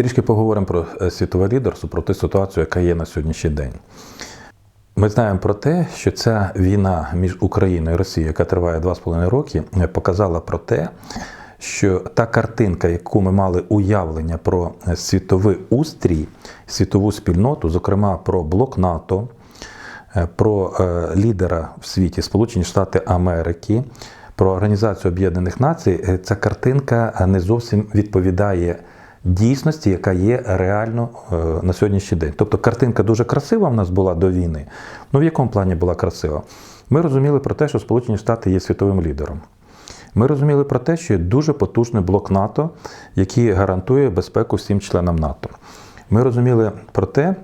Трішки поговоримо про е, світове лідерство, про ту ситуацію, яка є на сьогоднішній день. Ми знаємо про те, що ця війна між Україною і Росією, яка триває 2,5 роки, е, показала про те, що та картинка, яку ми мали уявлення про е, світовий устрій, світову спільноту, зокрема про блок НАТО, про лідера в світі Сполучені Штати Америки, про Організацію Об'єднаних Націй, ця картинка не зовсім відповідає дійсності, яка є реально е, на сьогоднішній день. Тобто картинка дуже красива в нас була до війни. Ну в якому плані була красива? Ми розуміли про те, що Сполучені Штати є світовим лідером. Ми розуміли про те, що є дуже потужний блок НАТО, який гарантує безпеку всім членам НАТО. Ми розуміли про те,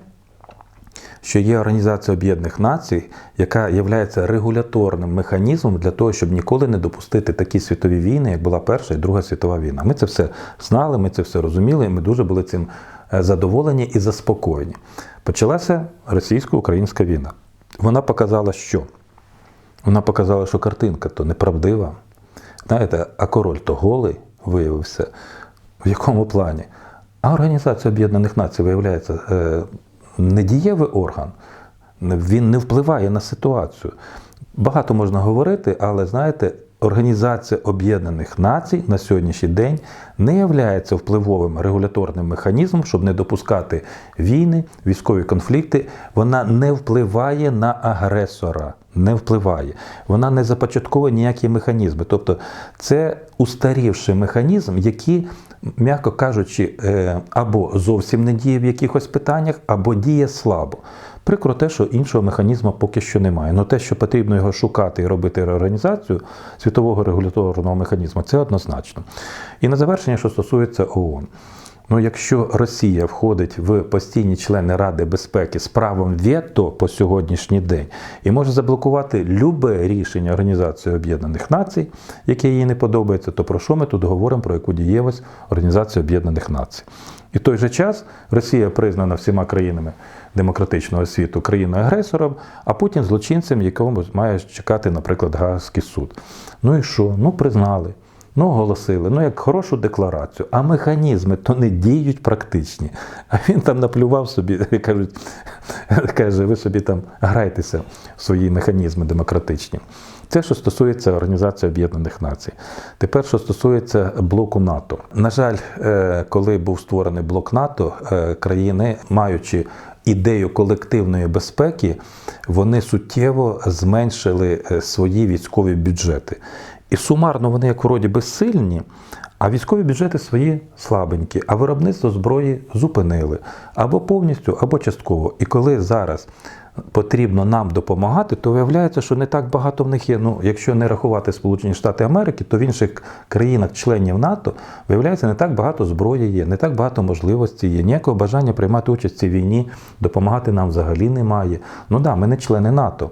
що є Організація Об'єднаних Націй, яка є регуляторним механізмом для того, щоб ніколи не допустити такі світові війни, як була Перша і Друга світова війна. Ми це все знали, ми це все розуміли, і ми дуже були цим е, задоволені і заспокоєні. Почалася російсько-українська війна. Вона показала, що? Вона показала, що картинка то неправдива. Знаєте, а король то голий виявився. В якому плані? А Організація Об'єднаних Націй виявляється е, недієвий орган, він не впливає на ситуацію. Багато можна говорити, але знаєте, Організація Об'єднаних Націй на сьогоднішній день не є впливовим регуляторним механізмом, щоб не допускати війни, військові конфлікти. Вона не впливає на агресора. Не впливає, вона не започатковує ніякі механізми. Тобто це устарівший механізм, який, м'яко кажучи, е, або зовсім не діє в якихось питаннях, або діє слабо. Прикро те, що іншого механізму поки що немає. Але те, що потрібно його шукати і робити реорганізацію світового регуляторного механізму, це однозначно. І на завершення, що стосується ООН. Ну, якщо Росія входить в постійні члени Ради безпеки з правом вето по сьогоднішній день і може заблокувати любе рішення Організації Об'єднаних Націй, яке їй не подобається, то про що ми тут говоримо про яку дієвість Організації Об'єднаних Націй? І в той же час Росія признана всіма країнами демократичного світу країною-агресором, а Путін злочинцем, якому має чекати, наприклад, Гаагський суд. Ну і що? Ну, признали. Ну, оголосили, ну як хорошу декларацію, а механізми то не діють практичні. А він там наплював собі, кажуть, каже, ви собі там грайтеся в свої механізми демократичні. Це, що стосується Організації Об'єднаних Націй. Тепер, що стосується блоку НАТО. На жаль, е, коли був створений блок НАТО, е, країни, маючи ідею колективної безпеки, вони суттєво зменшили е, свої військові бюджети. І сумарно вони, як вроді би, сильні, а військові бюджети свої слабенькі, а виробництво зброї зупинили або повністю, або частково. І коли зараз потрібно нам допомагати, то виявляється, що не так багато в них є. Ну, якщо не рахувати Сполучені Штати Америки, то в інших країнах-членів НАТО виявляється, не так багато зброї є, не так багато можливостей є. Ніякого бажання приймати участь в цій війні, допомагати нам взагалі немає. Ну да, ми не члени НАТО.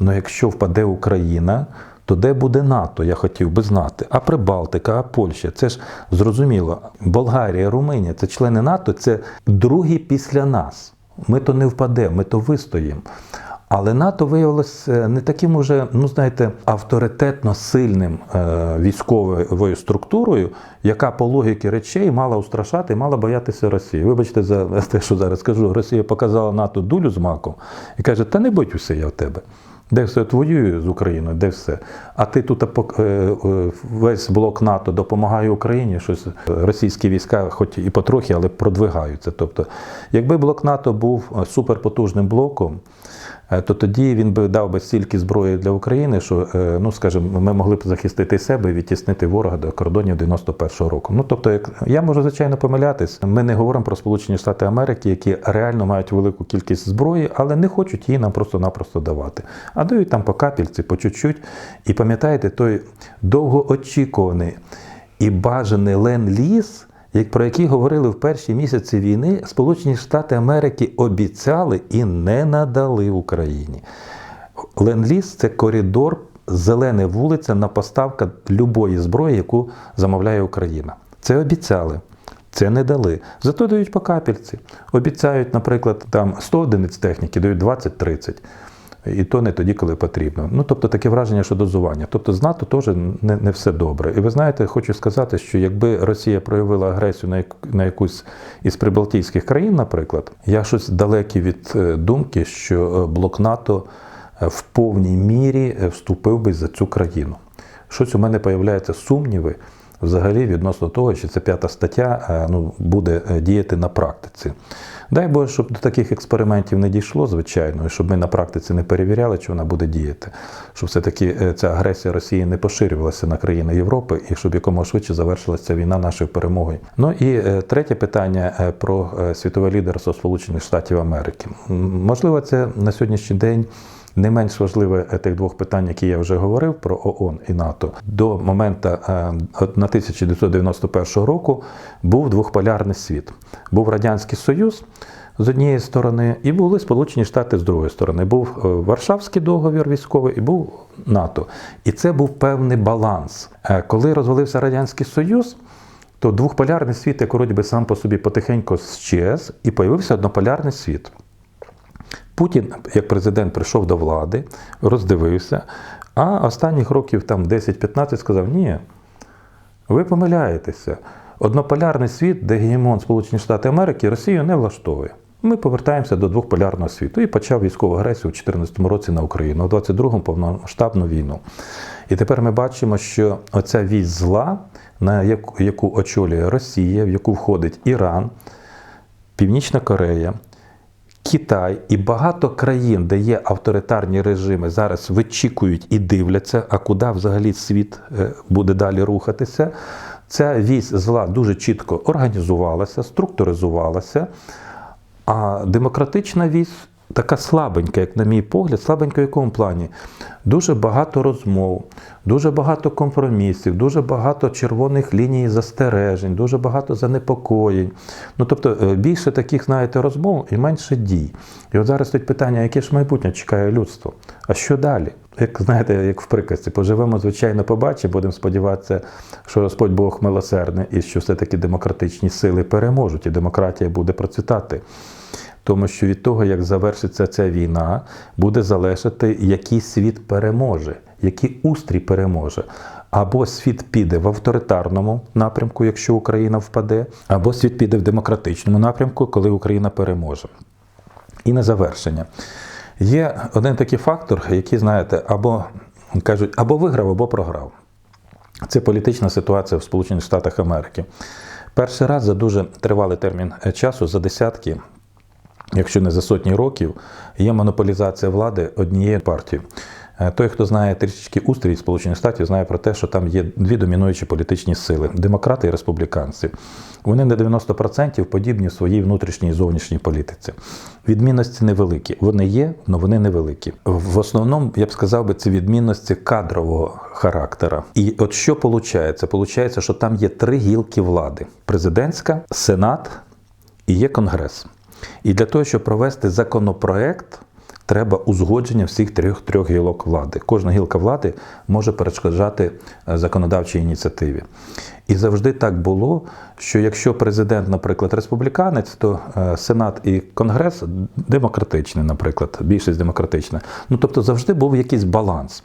Але якщо впаде Україна то де буде НАТО, я хотів би знати. А Прибалтика, а Польща це ж зрозуміло. Болгарія, Румунія це члени НАТО, це другі після нас. Ми то не впадемо, ми то вистоїмо. Але НАТО виявилося не таким уже, ну знаєте, авторитетно сильним е, військовою структурою, яка по логіки речей мала устрашати, мала боятися Росії. Вибачте, за те, що зараз кажу, Росія показала НАТО дулю з маком і каже: Та не будь усе я в тебе. Де все воює з Україною, де все. А ти тут е, е, весь блок НАТО допомагає Україні, щось російські війська, хоч і потрохи, але продвигаються. Тобто, якби блок НАТО був суперпотужним блоком, Е, то тоді він би дав би стільки зброї для України, що е, ну скажімо, ми могли б захистити себе і відтіснити ворога до кордонів 91-го року. Ну тобто, як я можу звичайно помилятись, ми не говоримо про Сполучені Штати Америки, які реально мають велику кількість зброї, але не хочуть її нам просто-напросто давати. А дають там по капельці, по чуть-чуть. І пам'ятаєте, той довгоочікуваний і бажаний ленд-ліз, як про які говорили в перші місяці війни, Сполучені Штати Америки обіцяли і не надали Україні. Ленд-ліз – це коридор, зелена вулиця на поставка любої зброї, яку замовляє Україна. Це обіцяли. Це не дали. Зато дають по капельці. Обіцяють, наприклад, там 100 одиниць техніки, дають 20-30. І то не тоді, коли потрібно. Ну тобто таке враження, що дозування. Тобто з НАТО теж не, не все добре. І ви знаєте, хочу сказати, що якби Росія проявила агресію на, на якусь із прибалтійських країн, наприклад, я щось далекий від е, думки, що е, блок НАТО е, в повній мірі вступив би за цю країну. Щось у мене появляються сумніви взагалі відносно того, що ця п'ята стаття ну, буде діяти на практиці. Дай Боже, щоб до таких експериментів не дійшло, звичайно, і щоб ми на практиці не перевіряли, чи вона буде діяти, щоб все-таки е, ця агресія Росії не поширювалася на країни Європи і щоб якомога швидше завершилася війна нашою перемогою. Ну і е, третє питання е, про світове лідерство Сполучених Штатів Америки. Можливо, це на сьогоднішній день. Не менш важливе тих двох питань, які я вже говорив про ООН і НАТО, до моменту е, на 1991 року був двохполярний світ. Був Радянський Союз з однієї сторони, і були Сполучені Штати з другої сторони. Був е, Варшавський договір військовий і був НАТО. І це був певний баланс. Е, Коли розвалився Радянський Союз, то двохполярний світ, як вроді би сам по собі потихеньку щез, і появився однополярний світ. Путін, як президент, прийшов до влади, роздивився, а останніх років там 10-15 сказав: ні, ви помиляєтеся. Однополярний світ, де гегемон Сполучені Штати Америки, Росію не влаштовує. Ми повертаємося до двохполярного світу і почав військову агресію у 2014 році на Україну, у 22-му повномасштабну війну. І тепер ми бачимо, що оця вісь зла, на яку очолює Росія, в яку входить Іран, Північна Корея, Китай і багато країн, де є авторитарні режими, зараз вичікують і дивляться, а куди взагалі світ е, буде далі рухатися. Ця вісь зла дуже чітко організувалася, структуризувалася, а демократична вісь така слабенька, як на мій погляд, слабенька в якому плані? Дуже багато розмов, дуже багато компромісів, дуже багато червоних ліній застережень, дуже багато занепокоєнь. Ну тобто е, більше таких, знаєте, розмов і менше дій. І от зараз стоїть питання, яке ж майбутнє чекає людство? А що далі? Як знаєте, як в приказці, поживемо, звичайно, побачимо, будемо сподіватися, що Господь Бог милосердний і що все-таки демократичні сили переможуть, і демократія буде процвітати. Тому що від того, як завершиться ця війна, буде залежати, який світ переможе, який устрій переможе. Або світ піде в авторитарному напрямку, якщо Україна впаде, або світ піде в демократичному напрямку, коли Україна переможе. І на завершення. Є один такий фактор, який, знаєте, або кажуть, або виграв, або програв. Це політична ситуація в Сполучених Штатах Америки. Перший раз за дуже тривалий термін часу, за десятки, якщо не за сотні років, є монополізація влади однією партією. Е, Той, хто знає трішечки устрій Сполучених Штатів, знає про те, що там є дві домінуючі політичні сили демократи і республіканці. Вони на 90% подібні в своїй внутрішній і зовнішній політиці. Відмінності невеликі. Вони є, але вони невеликі. В основному, я б сказав би, це відмінності кадрового характера. І от що виходить? Получається, що там є три гілки влади: президентська, сенат і є конгрес. І для того, щоб провести законопроект, треба узгодження всіх трьох трьох гілок влади. Кожна гілка влади може перешкоджати е, законодавчій ініціативі. І завжди так було, що якщо президент, наприклад, республіканець, то е, Сенат і Конгрес демократичний, наприклад, більшість демократична. Ну тобто завжди був якийсь баланс.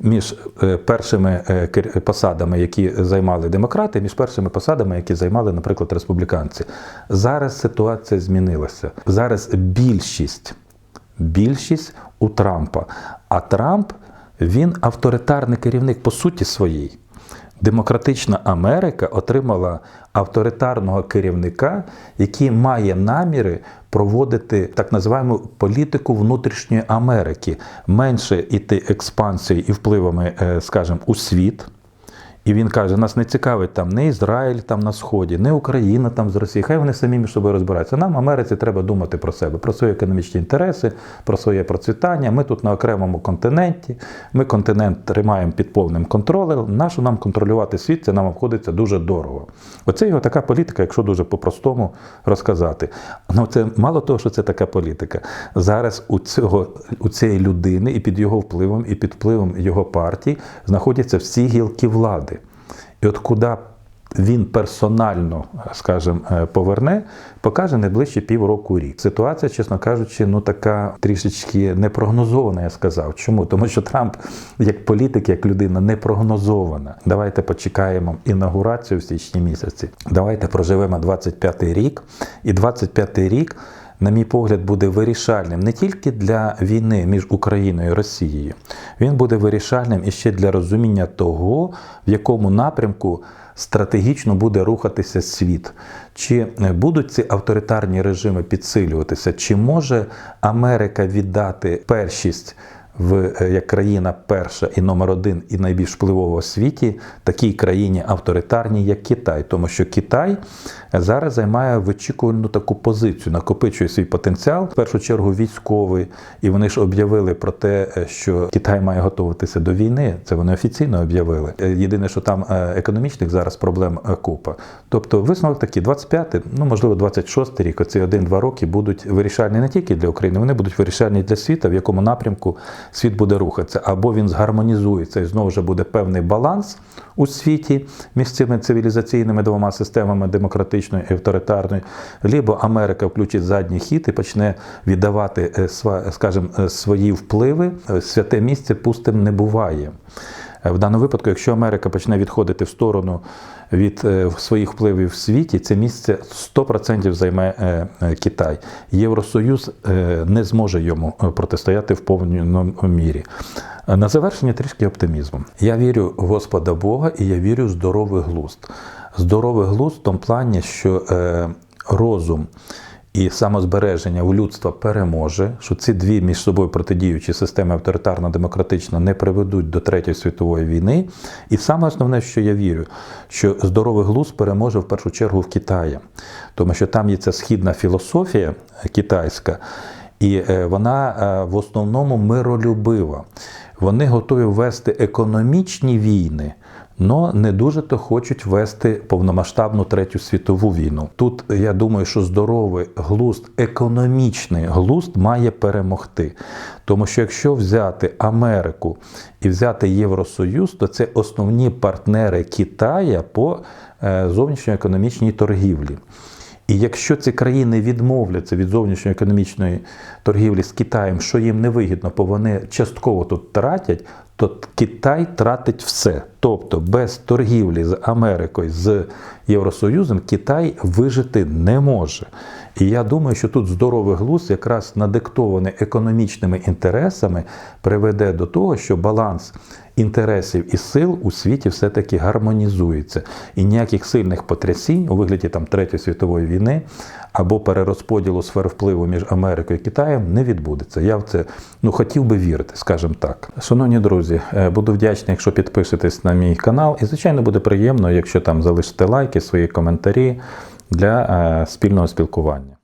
Між е, першими е, посадами, які займали демократи, між першими посадами, які займали, наприклад, республіканці. Зараз ситуація змінилася. Зараз більшість, більшість у Трампа. А Трамп він авторитарний керівник по суті своїй. Демократична Америка отримала авторитарного керівника, який має наміри проводити так називаємо політику внутрішньої Америки, менше іти експансією і впливами, е, скажімо, у світ. І він каже: нас не цікавить там не Ізраїль там на сході, не Україна там з Росії. Хай вони самі між собою розбираються. Нам, Америці, треба думати про себе, про свої економічні інтереси, про своє процвітання. Ми тут на окремому континенті. Ми континент тримаємо під повним контролем. Нащо нам контролювати світ? Це нам обходиться дуже дорого. Оце його така політика, якщо дуже по-простому розказати. Ну це мало того, що це така політика. Зараз у цього у цієї людини і під його впливом, і під впливом його партії знаходяться всі гілки влади. І от куди він персонально, скажімо, е, поверне, покаже найближчі півроку рік. Ситуація, чесно кажучи, ну така трішечки непрогнозована, я сказав. Чому? Тому що Трамп, як політик, як людина, не прогнозована. Давайте почекаємо інаугурацію в січні місяці. Давайте проживемо 25-й рік, і 25-й рік. На мій погляд, буде вирішальним не тільки для війни між Україною і Росією, він буде вирішальним і ще для розуміння того, в якому напрямку стратегічно буде рухатися світ. Чи будуть ці авторитарні режими підсилюватися, чи може Америка віддати першість в е, як країна перша і номер один і найбільш впливова в світі такій країні авторитарній, як Китай, тому що Китай зараз займає вичікувальну таку позицію, накопичує свій потенціал, в першу чергу військовий, і вони ж об'явили про те, е, що Китай має готуватися до війни. Це вони офіційно об'явили. Е, Єдине, що там е, економічних зараз проблем е, купа. Тобто висновок такий, 25, ну можливо, 26 рік, оці один-два роки будуть вирішальні не тільки для України, вони будуть вирішальні для світу, в якому напрямку світ буде рухатися, або він згармонізується і знову ж буде певний баланс у світі між цими цивілізаційними двома системами демократичною і авторитарною, либо Америка включить задній хід і почне віддавати, е, скажімо, е, свої впливи. Е, Святе місце пустим не буває. Е, В даному випадку, якщо Америка почне відходити в сторону від е, своїх впливів в світі, це місце 100% займе е, Китай. Євросоюз не зможе йому протистояти в повному мірі. На завершення трішки оптимізму. Я вірю в Господа Бога і я вірю в здоровий глузд. Здоровий глузд в тому плані, що розум і самозбереження у людства переможе, що ці дві між собою протидіючі системи авторитарно-демократична не приведуть до Третьої світової війни. І саме основне, що я вірю, що здоровий глузд переможе в першу чергу в Китаї, тому що там є ця східна філософія китайська, і е, вона е, в основному миролюбива. Вони готові вести економічні війни, але не дуже то хочуть вести повномасштабну третю світову війну. Тут я думаю, що здоровий глузд, економічний глузд має перемогти. Тому що якщо взяти Америку і взяти Євросоюз, то це основні партнери Китая по е, зовнішньоекономічній торгівлі. І якщо ці країни відмовляться від зовнішньої економічної торгівлі з Китаєм, що їм не вигідно, бо вони частково тут тратять, то Китай тратить все. Тобто без торгівлі з Америкою, з Євросоюзом Китай вижити не може. І я думаю, що тут здоровий глузд, якраз надиктований економічними інтересами, приведе до того, що баланс інтересів і сил у світі все-таки гармонізується. І ніяких сильних потрясінь у вигляді там Третьої світової війни або перерозподілу сфер впливу між Америкою і Китаєм не відбудеться. Я в це ну, хотів би вірити, скажімо так. Шановні друзі, е, буду вдячний, якщо підпишетесь на мій канал. І, звичайно, буде приємно, якщо там залишите лайки, свої коментарі для е, спільного спілкування.